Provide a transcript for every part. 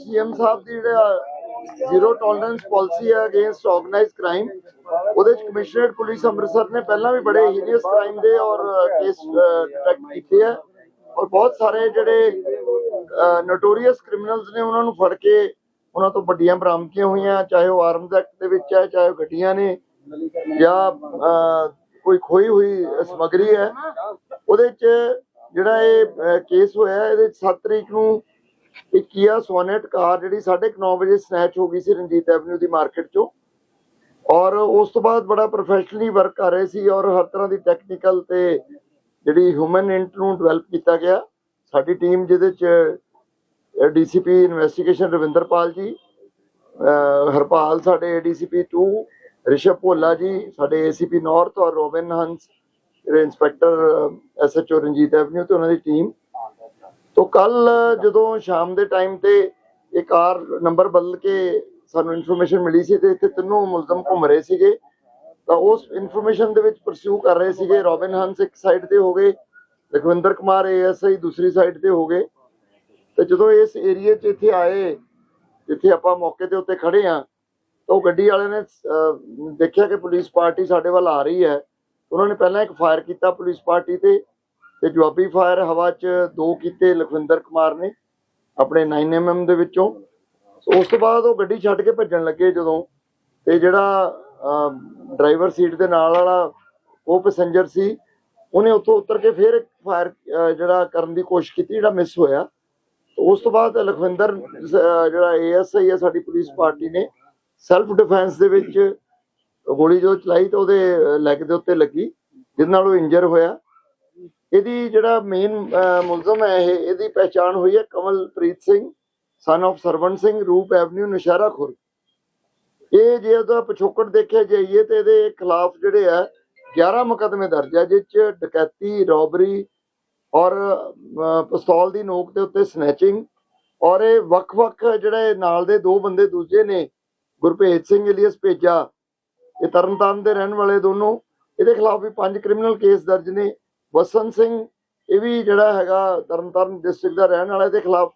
CM ਸਾਹਿਬ ਦੀ ਜਿਹੜਾ ਜ਼ੀਰੋ ਟੋਲਰੈਂਸ ਪਾਲਿਸੀ ਹੈ ਅਗੇਂਸਟ ਆਰਗੇਨਾਈਜ਼ਡ ਕ੍ਰਾਈਮ ਉਹਦੇ ਚ ਕਮਿਸ਼ਨਰੇਟ ਪੁਲਿਸ ਅੰਮ੍ਰਿਤਸਰ ਨੇ ਪਹਿਲਾਂ ਵੀ ਬੜੇ ਹੀਨੀਅਸ ਕ੍ਰਾਈਮ ਦੇ ਔਰ ਕੇਸ ਡਿਟੈਕਟ ਕੀਤੇ ਆ। ਔਰ ਬਹੁਤ ਸਾਰੇ ਜਿਹੜੇ ਨੋਟੋਰੀਅਸ ਕ੍ਰਿਮੀਨਲਸ ਨੇ ਉਹਨਾਂ ਨੂੰ ਫੜ ਕੇ ਉਹਨਾਂ ਤੋਂ ਵੱਡੀਆਂ ਬਰਾਮਦਗੀਆਂ ਹੋਈਆਂ, ਚਾਹੇ ਉਹ ਆਰਮਸ ਐਕਟ ਦੇ ਵਿੱਚ ਹੈ, ਚਾਹੇ ਗੱਡੀਆਂ ਨੇ, ਜਾਂ ਕੋਈ ਖੋਈ ਹੋਈ ਸਮਗਰੀ ਹੈ। ਉਹਦੇ ਚ ਜਿਹੜਾ ਇਹ ਕੇਸ ਹੋਇਆ, ਇਹਦੇ 7 ਤਰੀਕ ਨੂੰ ਇੱਕ ਕੀਆ ਸੋਨੇਟ ਕਾਰ ਜਿਹੜੀ 9:30 ਵਜੇ ਸਨੈਚ ਹੋ ਗਈ ਸੀ ਰਣਜੀਤ ਐਵਨਿਊ ਦੀ ਮਾਰਕੀਟ ਚੋਂ। ਔਰ ਉਸ ਤੋਂ ਬਾਅਦ ਬੜਾ ਪ੍ਰੋਫੈਸ਼ਨਲੀ ਵਰਕ ਕਰ ਰਹੇ ਸੀ ਔਰ ਹਰ ਤਰ੍ਹਾਂ ਦੀ ਟੈਕਨੀਕਲ ਤੇ ਜਿਹੜੀ ਹਿਊਮਨ ਇੰਟ ਨੂੰ ਡਿਵੈਲਪ ਕੀਤਾ ਗਿਆ। ਸਾਡੀ ਟੀਮ ਜਿਹਦੇ ਚ ਡੀਸੀਪੀ ਇਨਵੈਸਟੀਗੇਸ਼ਨ ਰਵਿੰਦਰਪਾਲ ਜੀ ਹਰਪਾਲ ਸਾਡੇ ਏਡੀਸੀਪੀ 2 ਰਿਸ਼ਵ ਭੋਲਾ ਜੀ, ਸਾਡੇ ਏਸੀਪੀ ਨਾਰਥ ਔਰ ਰੋਬਿਨ ਹੰਸ, ਜਿਹੜੇ ਇੰਸਪੈਕਟਰ ਐਸਐਚਓ ਰਣਜੀਤ ਐਵਨਿਊ ਤੇ ਉਹਨਾਂ ਦੀ ਟੀਮ ਤੋਂ ਕੱਲ ਜਦੋਂ ਸ਼ਾਮ ਦੇ ਟਾਈਮ ਤੇ ਇਹ ਕਾਰ ਨੰਬਰ ਬਦਲ ਕੇ ਸਾਨੂੰ ਇਨਫੋਰਮੇਸ਼ਨ ਮਿਲੀ ਸੀ ਤੇ ਇੱਥੇ ਤਿੰਨੋਂ ਮੁਲਜ਼ਮ ਘੁੰਮ ਰਹੇ ਸੀਗੇ, ਤਾਂ ਉਸ ਇਨਫੋਰਮੇਸ਼ਨ ਦੇ ਵਿੱਚ ਪਰਸਿਊ ਕਰ ਰਹੇ ਸੀਗੇ ਰੋਬਿਨ ਹੰਸ ਇੱਕ ਸਾਈਡ ਤੇ ਹੋ ਗਏ ਲਖਵਿੰਦਰ ਕੁਮਾਰ ਏਐਸਆਈ ਦੂਸਰੀ ਸਾਈਡ ਤੇ ਹੋ ਗਏ। ਤੇ ਜਦੋਂ ਇਸ ਏਰੀਏ 'ਚ ਇੱਥੇ ਆਏ ਜਿੱਥੇ ਆਪਾਂ ਮੌਕੇ ਦੇ ਉੱਤੇ ਖੜੇ ਆ ਤਾਂ ਉਹ ਗੱਡੀ ਵਾਲੇ ਨੇ ਦੇਖਿਆ ਕਿ ਪੁਲਿਸ ਪਾਰਟੀ ਸਾਡੇ ਵੱਲ ਆ ਰਹੀ ਹੈ। ਉਹਨਾਂ ਨੇ ਪਹਿਲਾਂ ਇੱਕ ਫਾਇਰ ਕੀਤਾ ਪੁਲਿਸ ਪਾਰਟੀ ਤੇ ਤੇ ਜਵਾਬੀ ਫਾਇਰ ਹਵਾ 'ਚ ਦੋ ਕੀਤੇ ਲਖਵਿੰਦਰ ਕੁਮਾਰ ਨੇ ਆਪਣੇ 9mm ਦੇ ਵਿੱਚੋਂ। ਉਸ ਤੋਂ ਬਾਅਦ ਉਹ ਗੱਡੀ ਛੱਡ ਕੇ ਭੱਜਣ ਲੱਗੇ ਜਦੋਂ ਤੇ ਜਿਹੜਾ ਡਰਾਈਵਰ ਸੀਟ ਦੇ ਨਾਲ ਵਾਲਾ ਉਹ ਪੈਸੇਂਜਰ ਸੀ ਉਹਨੇ ਉੱਥੋਂ ਉਤਰ ਕੇ ਫਿਰ ਇੱਕ ਫਾਇਰ ਜਿਹੜਾ ਕਰਨ ਦੀ ਕੋਸ਼ਿਸ਼ ਕੀਤੀ ਜਿਹੜਾ ਮਿਸ ਹੋਇਆ। ਉਸ ਤੋਂ ਬਾਅਦ ਲਖਵਿੰਦਰ ਅਹ, ਜਿਹੜਾ ਏਐਸਆਈ ਹੈ ਸਾਡੀ ਪੁਲਿਸ ਪਾਰਟੀ ਨੇ ਸੈਲਫ ਡਿਫੈਂਸ ਦੇ ਵਿੱਚ ਗੋਲੀ ਜੋ ਚਲਾਈ ਤਾਂ ਉਹਦੇ ਲੈਗ ਦੇ ਉੱਤੇ ਲੱਗੀ ਜਿਹਦੇ ਨਾਲ ਉਹ ਇੰਜਰ ਹੋਇਆ। ਇਹਦੀ ਜਿਹੜਾ ਮੇਨ ਮੁਲਜ਼ਮ ਹੈ ਇਹ, ਇਹਦੀ ਪਹਿਚਾਣ ਹੋਈ ਹੈ ਕਮਲਪ੍ਰੀਤ ਸਿੰਘ ਸਨ of ਸਰਵਣ ਸਿੰਘ, ਰੂਪ ਐਵਨਿਊ ਨਸ਼ਹਿਰਾ ਖੁਰ ਇਹ ਜੇ ਉਹਦਾ ਪਿਛੋਕੜ ਦੇਖਿਆ ਜਾਈਏ ਤੇ ਇਹਦੇ ਖਿਲਾਫ ਜਿਹੜੇ ਆ 11 ਮੁਕਦਮੇ ਦਰਜ ਹੈ ਜਿਸ ਚ ਡਕੈਤੀ, ਰੋਬਰੀ ਔਰ ਪਿਸਤੌਲ ਦੀ ਨੋਕ ਦੇ ਉੱਤੇ ਸਨੈਚਿੰਗ ਔਰ ਇਹ ਵੱਖ-ਵੱਖ ਜਿਹੜੇ ਨਾਲ ਦੇ ਦੋ ਬੰਦੇ ਦੂਜੇ ਨੇ, ਗੁਰਭੇਜ ਸਿੰਘ ਇਲੀਅਸ ਭੇਜਾ, ਇਹ ਤਰਨਤਾਰਨ ਦੇ ਰਹਿਣ ਵਾਲੇ ਦੋਨੋਂ। ਇਹਦੇ ਖਿਲਾਫ ਵੀ ਪੰਜ ਕ੍ਰਿਮੀਨਲ ਕੇਸ ਦਰਜ ਨੇ। ਵਸਨ ਸਿੰਘ, ਇਹ ਵੀ ਜਿਹੜਾ ਹੈਗਾ ਤਰਨਤਾਰਨ ਡਿਸਟ੍ਰਿਕਟ ਦਾ ਰਹਿਣ ਵਾਲਾ, ਇਹਦੇ ਖਿਲਾਫ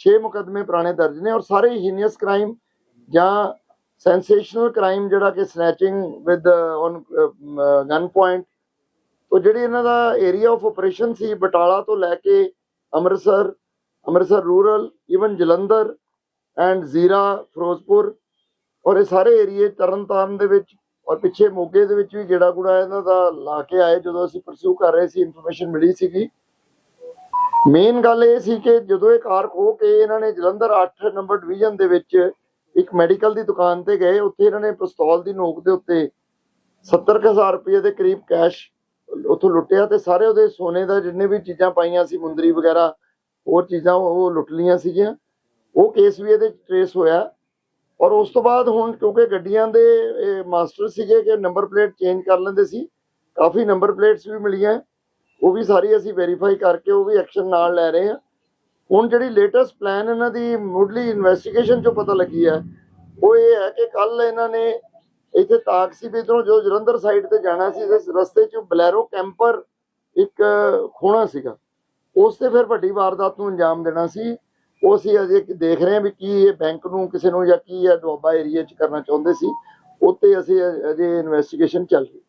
6 ਮੁਕਦਮੇ ਪੁਰਾਣੇ ਦਰਜ ਨੇ ਔਰ ਸਾਰੇ ਹੀਨੀਅਸ ਕ੍ਰਾਈਮ ਜਾਂ ਸੈਂਸੇਸ਼ਨਲ ਕ੍ਰਾਈਮ ਜਿਹੜਾ ਕਿ snatching with on gun point ਉਹ ਜਿਹੜੀ ਇਹਨਾਂ ਦਾ ਏਰੀਆ ਆਫ ਆਪਰੇਸ਼ਨ ਸੀ, ਬਟਾਲਾ ਤੋਂ ਲੈ ਕੇ Amritsar Amritsar rural even Jalandhar and Zira, Ferozepur, ਔਰ ਇਹ ਸਾਰੇ ਏਰੀਏ ਤਰਨਤਾਰਨ ਦੇ ਵਿੱਚ ਔਰ ਪਿੱਛੇ ਮੋਗੇ ਦੇ ਵਿੱਚ ਵੀ ਗੇੜਾ ਗੁੜਾ ਇਹਨਾਂ ਦਾ ਲਾ ਕੇ ਆਏ ਜਦੋਂ ਅਸੀਂ ਪਰਸਿਊ ਕਰ ਰਹੇ ਸੀ ਇਨਫੋਰਮੇਸ਼ਨ ਮਿਲੀ ਸੀਗੀ। ਮੇਨ ਗੱਲ ਇਹ ਸੀ ਕਿ ਜਦੋਂ ਇਹ ਕਾਰ ਖੋ ਕੇ ਇਹਨਾਂ ਨੇ ਜਲੰਧਰ 8 ਨੰਬਰ ਡਿਵੀਜ਼ਨ ਦੇ ਵਿੱਚ ਇੱਕ ਮੈਡੀਕਲ ਦੀ ਦੁਕਾਨ ਤੇ ਗਏ, ਉੱਥੇ ਇਹਨਾਂ ਨੇ ਪਿਸਤੌਲ ਦੀ ਨੋਕ ਦੇ ਉੱਤੇ 70000 ਰੁਪਏ ਦੇ ਕਰੀਬ ਕੈਸ਼ ਉੱਥੋਂ ਲੁੱਟਿਆ ਤੇ ਸਾਰੇ ਉਹਦੇ ਸੋਨੇ ਦਾ ਜਿੰਨੇ ਵੀ ਚੀਜ਼ਾਂ ਪਾਈਆਂ ਸੀ, ਮੁੰਦਰੀ ਵਗੈਰਾ, ਹੋਰ ਚੀਜ਼ਾਂ ਉਹ ਲੁੱਟ ਲੀਆਂ ਸੀਗੀਆਂ। ਉਹ ਕੇਸ ਵੀ ਇਹਦੇ ਟ੍ਰੇਸ ਹੋਇਆ। ਔਰ ਉਸ ਤੋਂ ਬਾਅਦ ਹੁਣ ਕਿਉਂਕਿ ਗੱਡੀਆਂ ਦੇ ਮਾਸਟਰ ਸੀਗੇ ਕਿ ਨੰਬਰ ਪਲੇਟ ਚੇਂਜ ਕਰ ਲੈਂਦੇ ਸੀ। ਕਾਫੀ ਨੰਬਰ ਪਲੇਟਸ ਵੀ ਮਿਲੀਆਂ। ਉਹ ਵੀ ਸਾਰੀ ਅਸੀਂ ਵੈਰੀਫਾਈ ਕਰਕੇ ਉਹ ਵੀ ਐਕਸ਼ਨ ਨਾਲ ਲੈ ਰਹੇ ਹਾਂ। ਹੁਣ ਜਿਹੜੀ ਲੇਟੈਸਟ ਪਲਾਨ ਇਹਨਾਂ ਦੀ ਮੁੱਢਲੀ ਇਨਵੈਸਟੀਗੇਸ਼ਨ ਚੋਂ ਪਤਾ ਲੱਗੀ ਹੈ, ਉਹ ਇਹ ਹੈ ਕਿ ਕੱਲ ਇਹਨਾਂ ਨੇ ਇੱਥੇ ਤਾਕਸੀ ਜੋ ਜਲੰਧਰ ਸਾਈਡ ਤੇ ਜਾਣਾ ਸੀ, ਇਸ ਰਸਤੇ 'ਚ ਬਲੈਰੋ ਕੈਂਪਰ ਇੱਕ ਖੋਣਾ ਸੀਗਾ। ਉਸ ਤੇ ਫਿਰ ਵੱਡੀ ਵਾਰਦਾਤ ਨੂੰ ਅੰਜਾਮ ਦੇਣਾ ਸੀ। ਉਹ ਅਸੀਂ ਅਜੇ ਦੇਖ ਰਹੇ ਹਾਂ ਵੀ ਕੀ ਇਹ ਬੈਂਕ ਨੂੰ ਕਿਸੇ ਨੂੰ ਜਾਂ ਕੀ ਹੈ ਦੁਆਬਾ ਏਰੀਆ 'ਚ ਕਰਨਾ ਚਾਹੁੰਦੇ ਸੀ ਉੱਤੇ ਅਸੀਂ ਅਜੇ ਇਨਵੈਸਟੀਗੇਸ਼ਨ ਚੱਲ ਰਹੀ